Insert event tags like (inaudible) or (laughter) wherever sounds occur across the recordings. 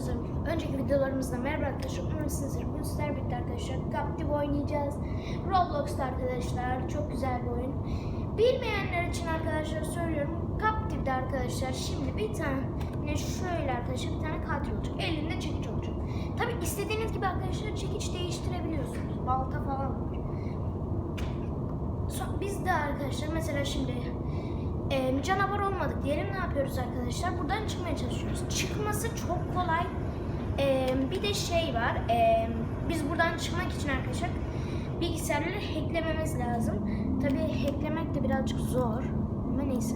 videolarımızda, önceki videolarımızda merhaba arkadaşlar. Umarım sizler bugün birlikte arkadaşlar Captive oynayacağız. Roblox'ta arkadaşlar çok güzel bir oyun. Bilmeyenler için arkadaşlar söylüyorum. Captive'de arkadaşlar şimdi bir tane şöyle arkadaşlar bir tane katil olacak. Elinde çekiç olacak. Tabi istediğiniz gibi arkadaşlar çekiç değiştirebiliyorsunuz. Balta falan var. Biz de arkadaşlar mesela şimdi e, canavar olmadık diyelim ne yapıyoruz arkadaşlar? Buradan çıkmaya çalışıyoruz. Çıkması çok kolay. E, bir de şey var. e, biz buradan çıkmak için arkadaşlar bilgisayarları hacklememiz lazım. Tabii hacklemek de birazcık zor. Ama neyse.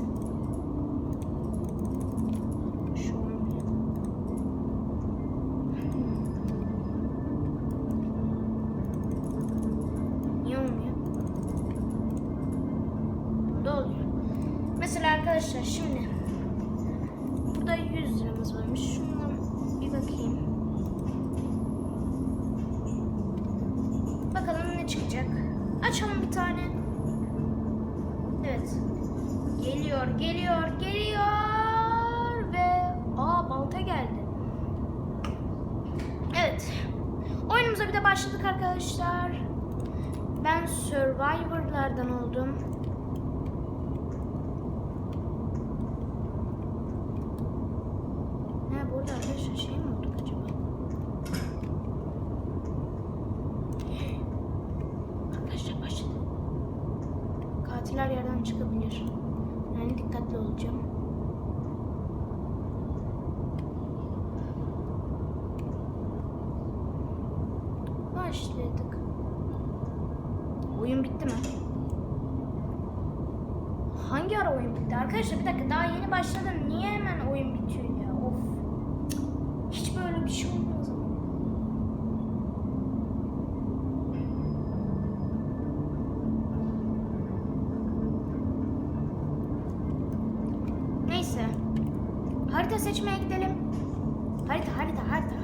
Şu olmuyor. Niye olmuyor? Burada oluyor. Mesela arkadaşlar şimdi burada 100 liramız varmış. Şundan bir bakayım. Bakalım ne çıkacak. Açalım bir tane. Evet. Geliyor, geliyor, geliyor ve aa balta geldi. Evet. Oyunumuza bir de başladık arkadaşlar. Ben Survivor'lardan oldum. Ne burada arkadaşlar şey mi olduk acaba? Arkadaşlar başladı. Katiller yerden çıkabilir. Yani dikkatli olacağım. Başladık. Oyun bitti mi? Hangi ara oyun bitti? Arkadaşlar bir dakika daha yeni başladım. Niye hemen oyun bitiyor ya? Of. Cık. Hiç böyle bir şey olmaz ama. Neyse. Harita seçmeye gidelim. Harita, harita, harita.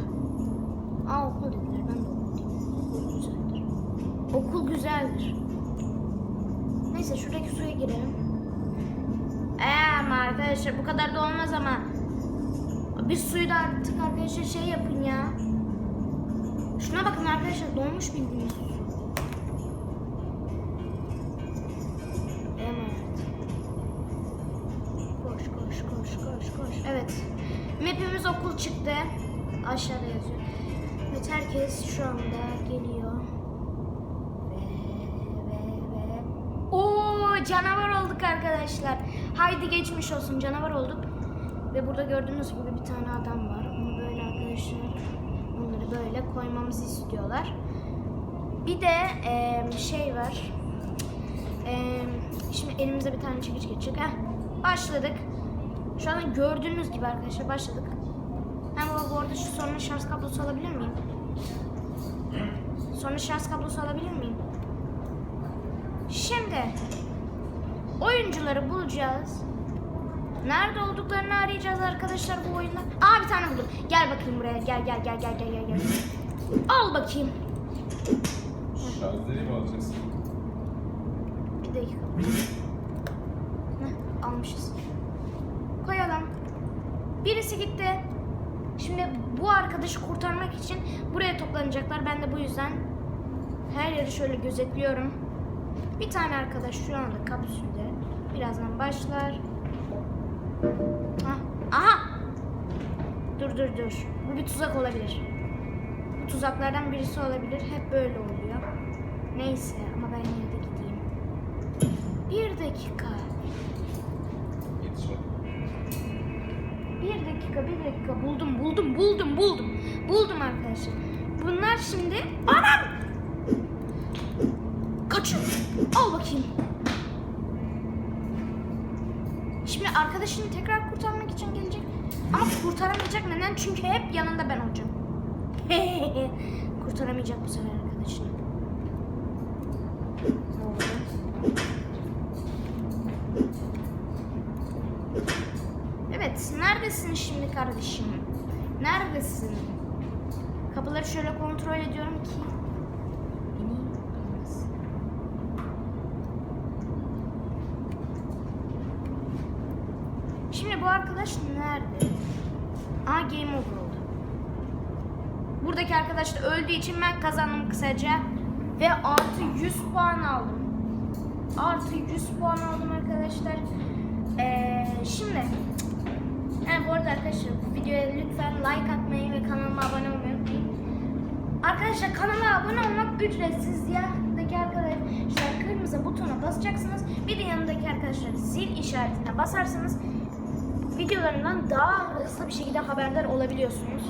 Aa okul dediler. Ben de okul diyeyim. Okul güzeldir. Neyse şuradaki suya girelim. Ee ama arkadaşlar bu kadar da olmaz ama. Bir suyu da artık arkadaşlar şey yapın ya. Şuna bakın arkadaşlar donmuş bildiğiniz su. Koş koş koş koş koş. Evet. Map'imiz okul çıktı. Aşağıda yazıyor. Evet herkes şu anda geliyor. Ve ve ve. Canavar olduk arkadaşlar. Haydi geçmiş olsun canavar olduk. Ve burada gördüğünüz gibi bir tane adam var. Onu böyle arkadaşlar onları böyle koymamızı istiyorlar. Bir de eee, şey var. Eee, şimdi elimize bir tane çekiç geçecek. Heh, başladık. Şu an gördüğünüz gibi arkadaşlar başladık. Hem bu arada şu sonra şarj kablosu alabilir miyim? Sonra şarj kablosu alabilir miyim? Şimdi oyuncuları bulacağız. Nerede olduklarını arayacağız arkadaşlar bu oyunda. Aa bir tane buldum. Gel bakayım buraya. Gel gel gel gel gel gel. gel. Al bakayım. Şarjları mı alacaksın? Bir dakika. Heh, almışız. Koyalım. Birisi gitti. Şimdi bu arkadaşı kurtarmak için buraya toplanacaklar. Ben de bu yüzden her yeri şöyle gözetliyorum. Bir tane arkadaş şu anda kapsülde. Birazdan başlar. Ah, aha! Dur dur dur. Bu bir tuzak olabilir. Bu tuzaklardan birisi olabilir. Hep böyle oluyor. Neyse ama ben yine de gideyim. Bir dakika. Bir dakika, bir dakika. Buldum, buldum, buldum, buldum. Buldum arkadaşlar. Bunlar şimdi... Anam! Kaçıyor. Al bakayım. Şimdi arkadaşını tekrar kurtarmak için gelecek. Ama kurtaramayacak. Neden? Çünkü hep yanında ben olacağım. (laughs) Kurtaramayacak bu sefer arkadaşını. Ne? Evet, neredesin şimdi kardeşim? Neredesin? Kapıları şöyle kontrol ediyorum ki beni bulmaz. Şimdi bu arkadaş nerede? Aa game over oldu. Buradaki arkadaş da öldüğü için ben kazandım kısaca. Ve artı 100 puan aldım. Artı 100 puan aldım arkadaşlar. Ee, şimdi yani bu arada arkadaşlar bu videoya lütfen like atmayı ve kanalıma abone olmayı unutmayın. Arkadaşlar kanala abone olmak ücretsiz. Yanındaki arkadaşlar kırmızı butona basacaksınız. Bir de yanındaki arkadaşlar zil işaretine basarsanız videolarından daha hızlı bir şekilde haberdar olabiliyorsunuz.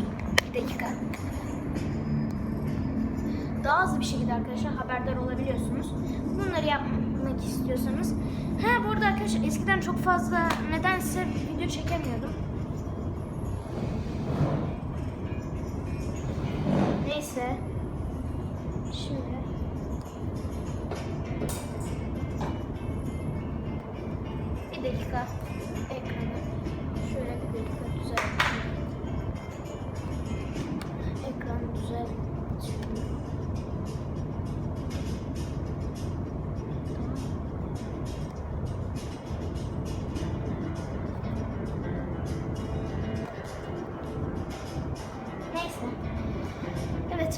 Bir dakika. Daha hızlı bir şekilde arkadaşlar haberdar olabiliyorsunuz. Bunları yapmak istiyorsanız. Ha bu arada arkadaşlar eskiden çok fazla nedense video çekemiyordum.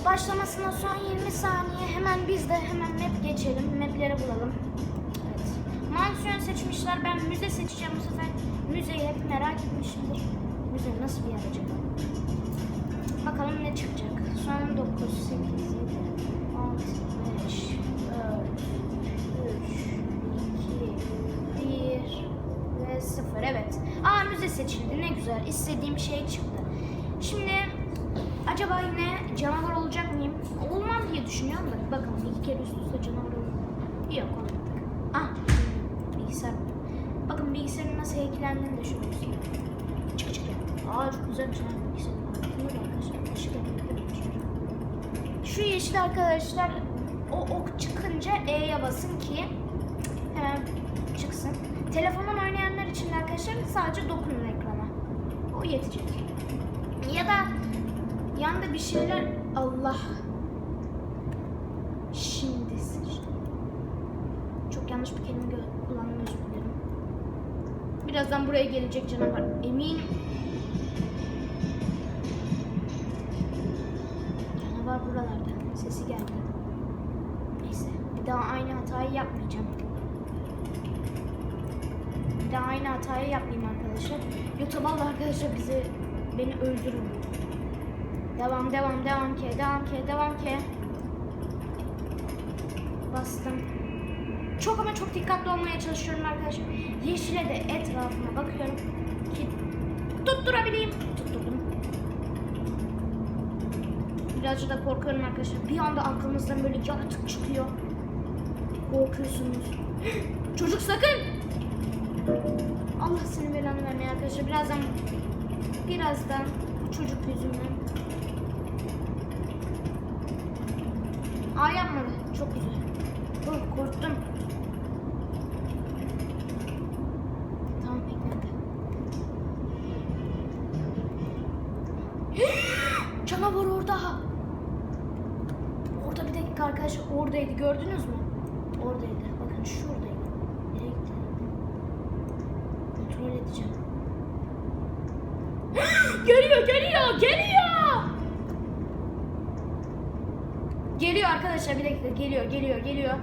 Başlamasına son 20 saniye. Hemen biz de hemen map geçelim. Mapleri bulalım. Evet. Mansiyon seçmişler. Ben müze seçeceğim bu sefer. Müzeyi hep merak etmişimdir. Müze nasıl bir yer acaba? Bakalım ne çıkacak. Son 9, 8, 7, 6, 5, 4, 3, 2, 1 ve 0. Evet. Aa müze seçildi. Ne güzel. İstediğim şey çıktı. Acaba yine canavar olacak mıyım? Olmam diye düşünüyorum da. Bakın iki kere üst üste canavar oldum. Yok olmadık. Ah bilgisayar. Bakın bilgisayarın nasıl hacklendiğini de şöyle göstereyim. Çık çık. Aa çok güzel bir şey bilgisayar. Şu yeşil arkadaşlar o ok çıkınca E'ye basın ki hemen çıksın. Telefondan oynayanlar için arkadaşlar sadece dokunun ekrana. O yetecek. Ya da yanda bir şeyler Allah şimdi. Çok yanlış bir kelime kullandım özür dilerim. Birazdan buraya gelecek canavar. Eminim. Canavar buralarda. Sesi geldi. Neyse. Bir daha aynı hatayı yapmayacağım. Bir daha aynı hatayı yapmayayım arkadaşlar. Yoksa vallahi arkadaşlar bizi beni öldürür. Devam devam devam ki devam ki devam ki. Bastım. Çok ama çok dikkatli olmaya çalışıyorum arkadaşlar. Yeşile de etrafına bakıyorum ki tutturabileyim. Tutturdum. Birazcık da korkuyorum arkadaşlar. Bir anda aklınızdan böyle yaratık çıkıyor. Korkuyorsunuz. (gasps) Çocuk sakın. Allah seni belanı vermeye arkadaşlar. Birazdan birazdan bu çocuk yüzünden. Aa yapmadı. Çok güzel. Dur korktum. Tamam beklendi. (gasps) Canavar orada. Orada bir dakika arkadaşlar oradaydı gördünüz mü? Oradaydı. Bakın şuradaydı. Nereye? Kontrol edeceğim. (gasps) geliyor geliyor geliyor. Geliyor arkadaşlar bir dakika geliyor geliyor geliyor.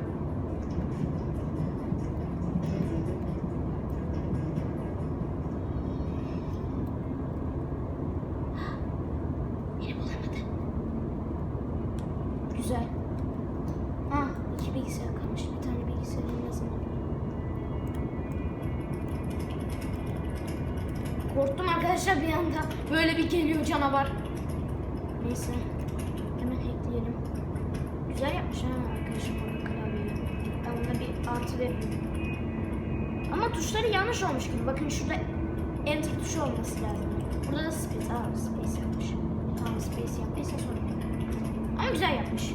Güzel yapmış ha arkadaşım orada klavyeyi. Ben buna bir artı veririm. Ama tuşları yanlış olmuş gibi. Bakın şurada enter tuşu olması lazım. Burada da space. Aa space yapmış. Tamam space yaptıysa sorun yok. Ama güzel yapmış.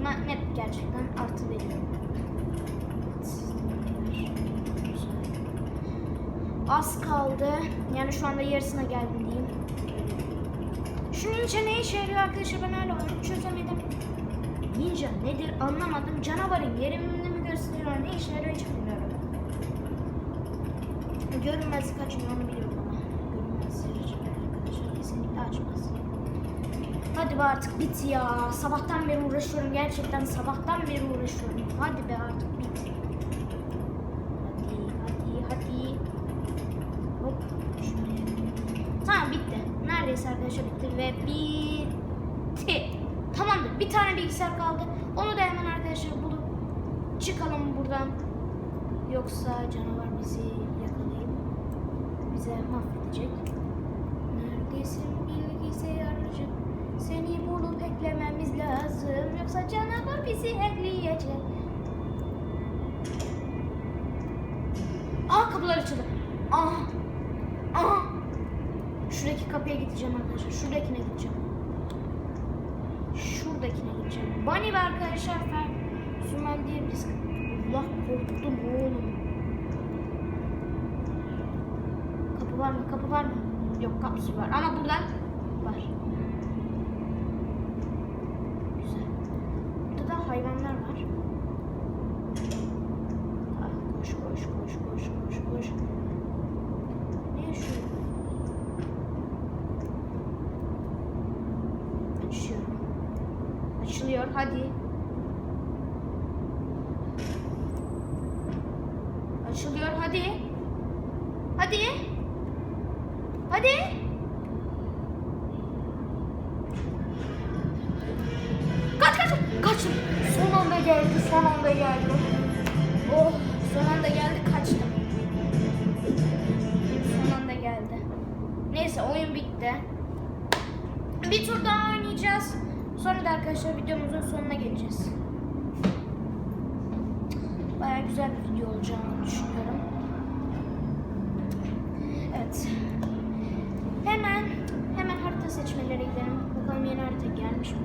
Buna net gerçekten artı veriyorum. Az kaldı. Yani şu anda yarısına geldim diyeyim. Şu ninja ne işe yarıyor arkadaşlar ben hala onu çözemedim. Ninja nedir anlamadım. Canavarın yerini mi gösteriyor ne işe yarıyor hiç bilmiyorum. Görünmez kaçmıyor onu biliyorum ama. Görünmez yarıcı arkadaşlar kesinlikle açmaz. Hadi be artık bit ya. Sabahtan beri uğraşıyorum. Gerçekten sabahtan beri uğraşıyorum. Hadi be artık bit. Hadi hadi hadi. Tamam bitti. Neredeyse arkadaşlar bitti ve bitti. Bir tane bilgisayar kaldı. Onu da hemen arkadaşlar bulup çıkalım buradan. Yoksa canavar bizi yakalayıp bize mahvedecek. Neredesin bilgisayarcı? Seni bulup eklememiz lazım. Yoksa canavar bizi ekleyecek. Aa kapılar açıldı. Aa. Aa. Şuradaki kapıya gideceğim arkadaşlar. Şuradakine gideceğim. Şuradakine gideceğim. Bunny ve arkadaşlar Fer Sümen diyebiliriz. Allah korktum oğlum. Kapı var mı? Kapı var mı? Yok kapısı var ama buradan var. Güzel. Burada da hayvanlar var. Ah, koş koş koş koş koş koş. Ne yaşıyor? Açıyor. Açılıyor hadi. Sonra da arkadaşlar videomuzun sonuna geleceğiz. Baya güzel bir video olacağını düşünüyorum. Evet. Hemen hemen harita seçmelere gidelim. Bakalım yeni harita gelmiş mi?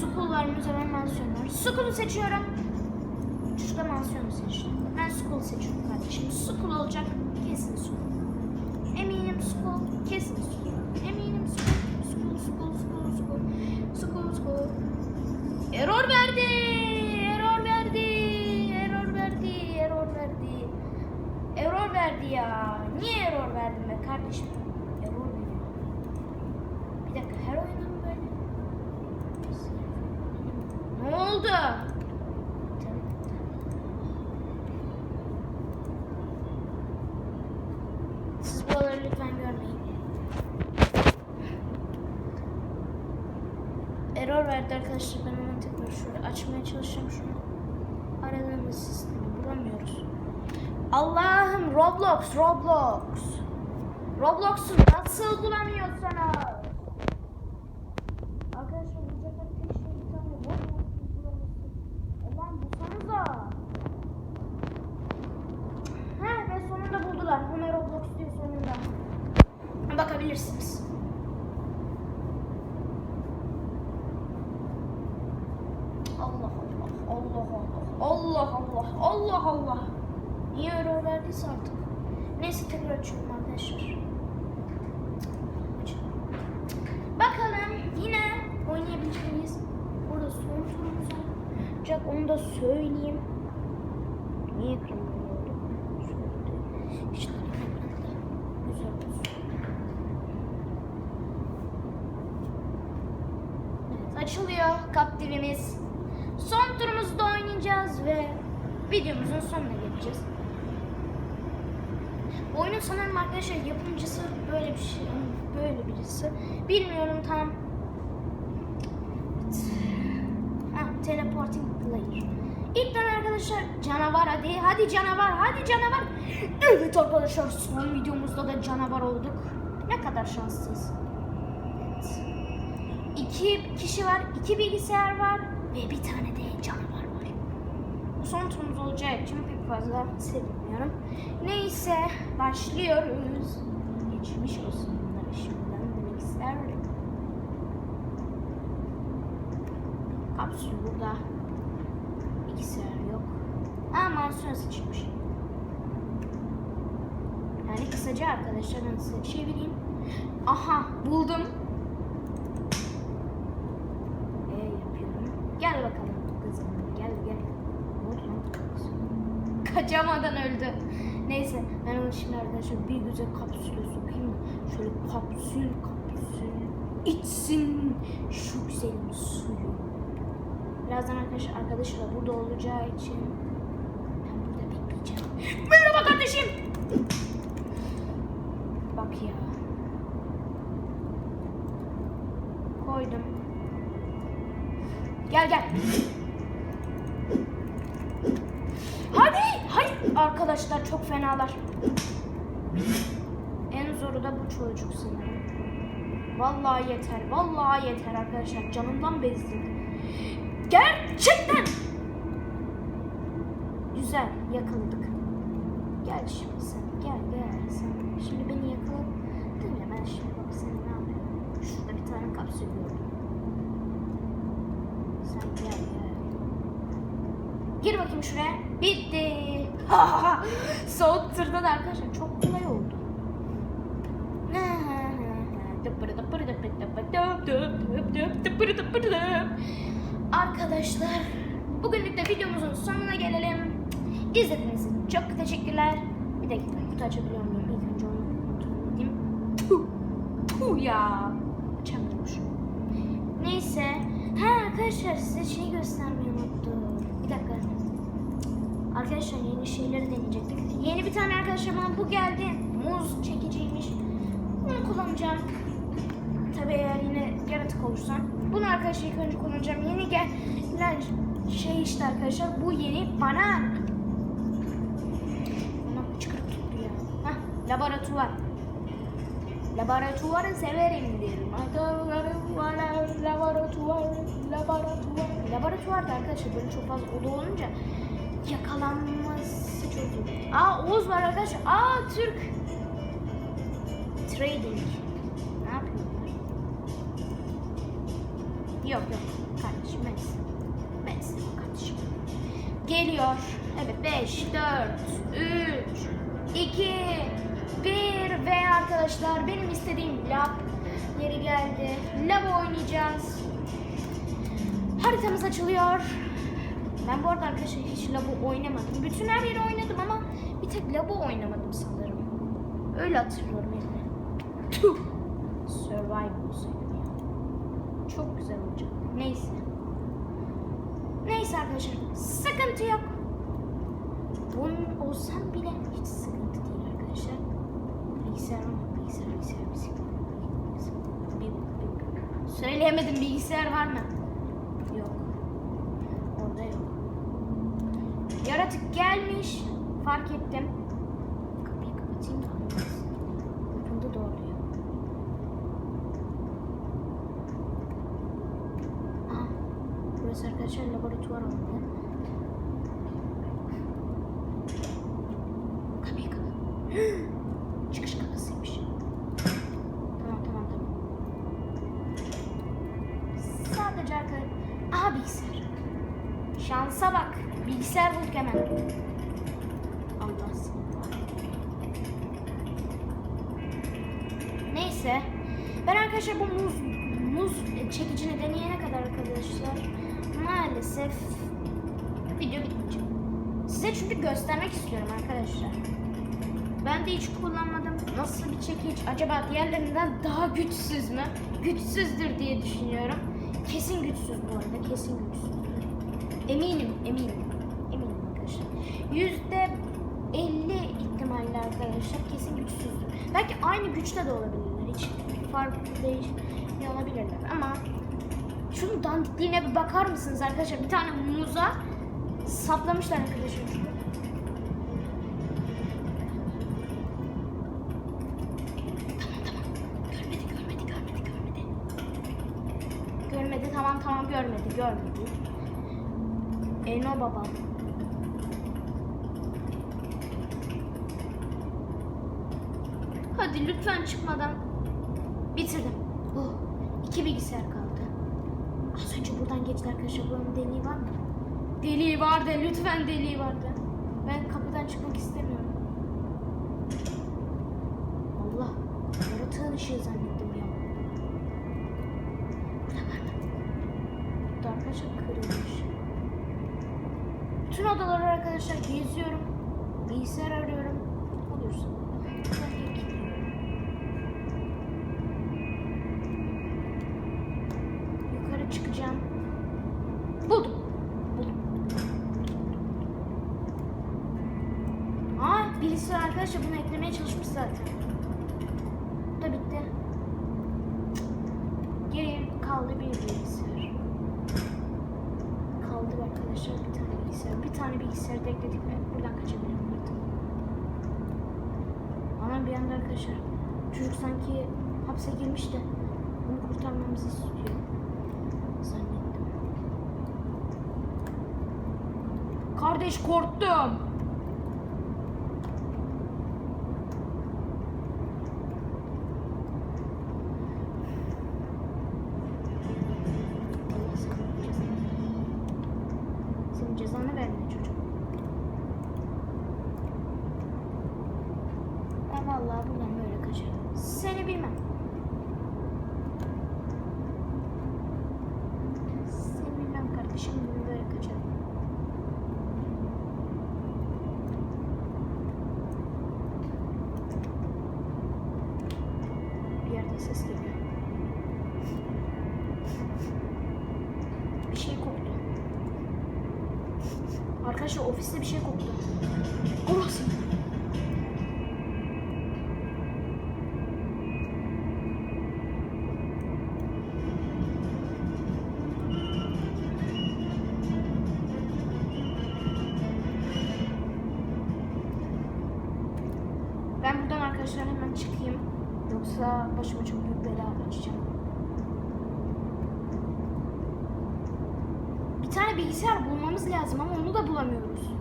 School var Müzeven mansiyon var. School'u seçiyorum. Çocuklar mansiyonu seçtim. Ben School seçiyorum kardeşim. School olacak. Kesin School. Eminim School. Kesin School. Eminim School, School. School, School. Error verdi. Error verdi. Error verdi. Error verdi. Error verdi ya. Niye error verdin be kardeşim? Error veriyor. Bir dakika her oyunda mı böyle? Ne oldu? Siz buraları lütfen görmeyin. Error verdi arkadaşlar. Ben şöyle açmaya çalışacağım şunu. Aradığımız sistemi bulamıyoruz. Allah'ım Roblox, Roblox. Roblox'u nasıl bulamıyorsunuz? Arkadaşlar bu sefer tek şey bir tane Roblox'u bulamıyorsunuz. Ulan bulsanıza. He ve sonunda buldular. Hemen Roblox diyor sonunda. Bakabilirsiniz. Allah Allah, Allah Allah, Allah Allah, Allah. Niye error verdiyse artık. Neyse tekrar açıyorum arkadaşlar. Bakalım yine oynayabilecek miyiz? Burada son turumuz olacak onu da söyleyeyim. Niye ekranım oldu? İşte güzel olsun. Evet, açılıyor kaptivimiz. Son turumuzda oynayacağız ve videomuzun sonuna geleceğiz. Oyunun sanırım arkadaşlar yapımcısı böyle bir şey, böyle birisi. Bilmiyorum tam. Ah, teleporting player. İlkten arkadaşlar canavar hadi, hadi canavar, hadi canavar. Evet arkadaşlar son videomuzda da canavar olduk. Ne kadar şanslıyız. Evet. İki kişi var, iki bilgisayar var ve bir tane de canavar son turumuz olacağı için pek fazla sevinmiyorum. Neyse başlıyoruz. Geçmiş olsun bunlara şimdiden demek isterdim. Kapsül burada. Bilgisayar yok. Aa mansiyon seçilmiş. Yani kısaca arkadaşlar ben size çevireyim. Aha buldum. E yapıyorum. Gel bakalım kızım. Gel gel. Ne oldu lan? Kaçamadan öldü. Neyse ben onu şimdi arkadaşlar bir güzel kapsüle sokayım. Şöyle kapsül kapsül içsin şu güzelim suyu. Birazdan arkadaş arkadaşı da burada olacağı için ben burada bekleyeceğim. Merhaba kardeşim. Bak ya. Koydum. Gel gel. Hadi. Hayır. Arkadaşlar çok fenalar. En zoru da bu çocuk sanırım. Vallahi yeter. Vallahi yeter arkadaşlar. Canımdan bezdim. Gerçekten. Güzel. Yakaladık. Gel şimdi sen. Gel gel sen. Şimdi beni yakaladın ya. Ben şimdi bak seni ne yapıyorum. Şurada bir tane kapsül gördüm. Sen gel gel. Gir bakayım şuraya. Bitti. (laughs) Soğuk tırda da arkadaşlar çok kolay oldu. Arkadaşlar bugünlük de videomuzun sonuna gelelim. İzlediğiniz için çok teşekkürler. Bir dakika kutu açabiliyor muyum? İlk önce onu edeyim. Puh, puh ya. Açamıyormuşum. Neyse. Ha arkadaşlar size şey göstermeyi unuttum. Bir dakika. Arkadaşlar yeni şeyleri deneyecektik. Yeni bir tane arkadaşlar bana bu geldi. Muz çekiciymiş. Bunu kullanacağım. Tabii eğer yine yaratık olursam. Bunu arkadaşlar ilk önce kullanacağım. Yeni gelen şey işte arkadaşlar. Bu yeni bana. Bana çıkarıp tuttu ya. Hah laboratuvar. Laboratuvarı severimdir. Laboratuvar, laboratuvar, laboratuvar. Laboratuvarda arkadaşlar böyle çok fazla oda olunca yakalanması çok zor. Aa Oğuz var arkadaşlar. Aa Türk. Trading. Yok yok. Kardeşim ben istemem. Ben istemem kardeşim. Geliyor. Evet 5, 4, 3, 2, 1 ve arkadaşlar benim istediğim lab yeri geldi. Lab oynayacağız. Haritamız açılıyor. Ben bu arada arkadaşlar hiç Labo oynamadım. Bütün her yeri oynadım ama bir tek Labo oynamadım sanırım. Öyle hatırlıyorum yani. Survival. Çok güzel olacak. Neyse. Neyse arkadaşlar. Sıkıntı yok. Bunun olsam bile hiç sıkıntı değil arkadaşlar. Bilgisayar mı? Bilgisayar, bilgisayar, bir. Söyleyemedim bilgisayar var mı? Yok. Orada yok. Yaratık gelmiş. Fark ettim. Kapıyı kapatayım da anlasın. Kapında doğruyor. Aha. Burası arkadaşlar laboratuvar olmalı. Kapıyı kapat. (gasps) Çıkış kapısıymış. Tamam tamam tamam. Sadece arkadaşlar. Aha bilgisayar. Şansa bak. Bilgisayar bulduk hemen. Allah. Neyse. Ben arkadaşlar bu muz muz çekicini deneyene kadar arkadaşlar maalesef video bitmeyecek. Size çünkü göstermek istiyorum arkadaşlar. Ben de hiç kullanmadım. Nasıl bir çekiç? Acaba diğerlerinden daha güçsüz mü? Güçsüzdür diye düşünüyorum. Kesin güçsüz bu arada. Kesin güçsüz. Eminim, eminim. Eminim arkadaşlar. Yüzde 50 ihtimalle arkadaşlar kesin güçsüzdür. Belki aynı güçte de olabilirler. Hiç farklı değişik olabilirler. Ama şunun dandikliğine bir bakar mısınız arkadaşlar? Bir tane muza saplamışlar arkadaşlar. Görmedi, tamam tamam görmedi, görmedi. Eno baba. Hadi lütfen çıkmadan bitirdim. Oh, iki bilgisayar kaldı. Az önce buradan geçti arkadaşlar. Buranın deliği var mı? Deliği vardı. Lütfen deliği vardı. Ben kapıdan çıkmak istemiyorum. Allah. Yaratığın ışığı zannettim ya. Var mı? Burada arkadaşlar kırılmış. Bütün odaları arkadaşlar geziyorum. Bilgisayar arıyorum. Olursa. Belki- çıkacağım. Buldum. Buldum. Aa birisi arkadaşlar bunu eklemeye çalışmış zaten. Bu da bitti. Geriye kaldı bir bilgisayar. Kaldı arkadaşlar bir tane bilgisayar. Bir tane bilgisayar da ekledik mi buradan kaçabilirim artık. Ama bir anda arkadaşlar çocuk sanki hapse girmiş de onu kurtarmamızı istiyor. Zannettim. Kardeş korktum. Allah senin cezanı. Senin cezanı verme çocuk. Ben vallahi buradan böyle kaçarım. Seni bilmem. Seni geliyor. Bir şey koktu. Arkadaşlar ofiste bir şey koktu. Bir tane bilgisayar bulmamız lazım ama onu da bulamıyoruz.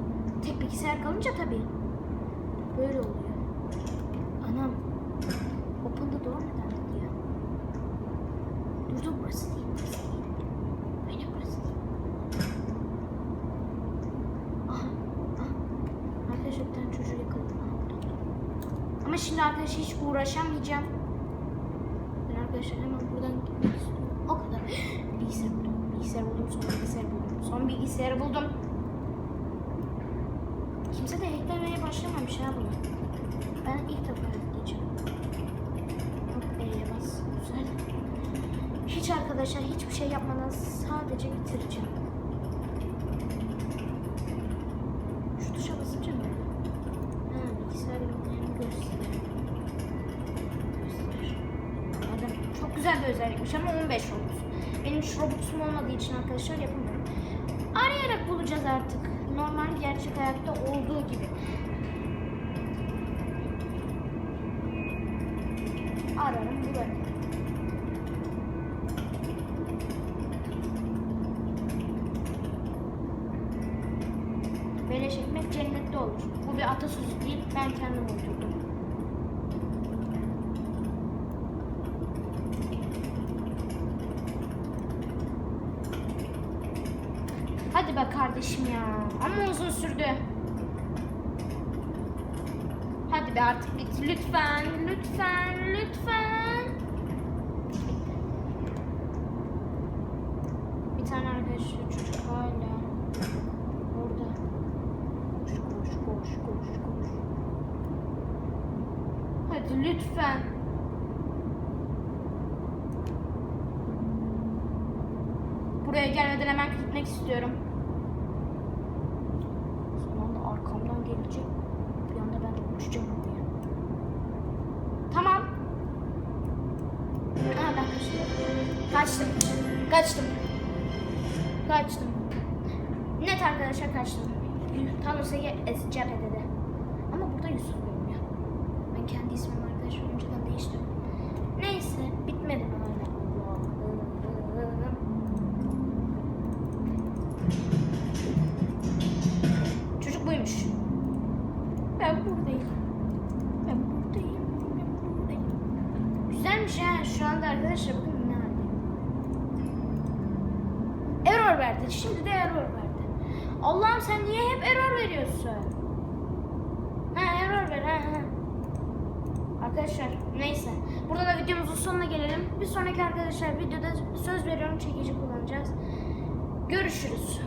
Tek bilgisayar kalınca tabii. Böyle oluyor. Anam. Open the door neden diyor. Dur dur burası değil. Burası burası. Aha. aha. Arkadaşlar bir tane çocuğu yakaladım. Ama şimdi arkadaşlar hiç uğraşamayacağım. Ben arkadaşlar hemen buradan gitmek istiyorum. O kadar. Bilgisayar buldum. Bilgisayar buldum. Son bilgisayar buldum. Bilgisayarı buldum. Kimse de hacklemeye başlamamış ha bunu. Ben ilk defa hackleyeceğim. Hop E'ye bas. Güzel. Hiç arkadaşlar hiçbir şey yapmadan sadece bitireceğim. Şu tuşa basınca mı? Ha, bilgisayar yönlerini gösteriyor. Gösterir. Anladım. Çok güzel bir özellikmiş ama 15 Robux. Benim şu Robux'um olmadığı için arkadaşlar yapamıyorum. Arayarak bulacağız artık. Normal gerçek hayatta olduğu gibi. Ararım bularım. Beleş ekmek cennette olur. Bu bir atasözü değil, ben kendim uydurdum. Hadi be kardeşim ya. Ama uzun sürdü. Hadi be artık bit. Lütfen, lütfen, lütfen. Bir tane arkadaşlar çocuk hala orada. Koş, koş, koş, koş, koş. Hadi lütfen. Buraya gelmeden hemen gitmek istiyorum. Son anda arkamdan gelecek. Bir anda ben de uçacağım oraya. Tamam. Ha ben kaçtım. Kaçtım. Kaçtım. Kaçtım. Net arkadaşlar kaçtım. Thanos'a ge- cephede de. Ama burada Yusuf olmuyor. Ben kendi ismimi arkadaşlar önceden değiştirdim. Neyse bitmedi mi veriyorsun? Ha error ver ha ha. Arkadaşlar neyse. Burada da videomuzun sonuna gelelim. Bir sonraki arkadaşlar videoda söz veriyorum çekici kullanacağız. Görüşürüz.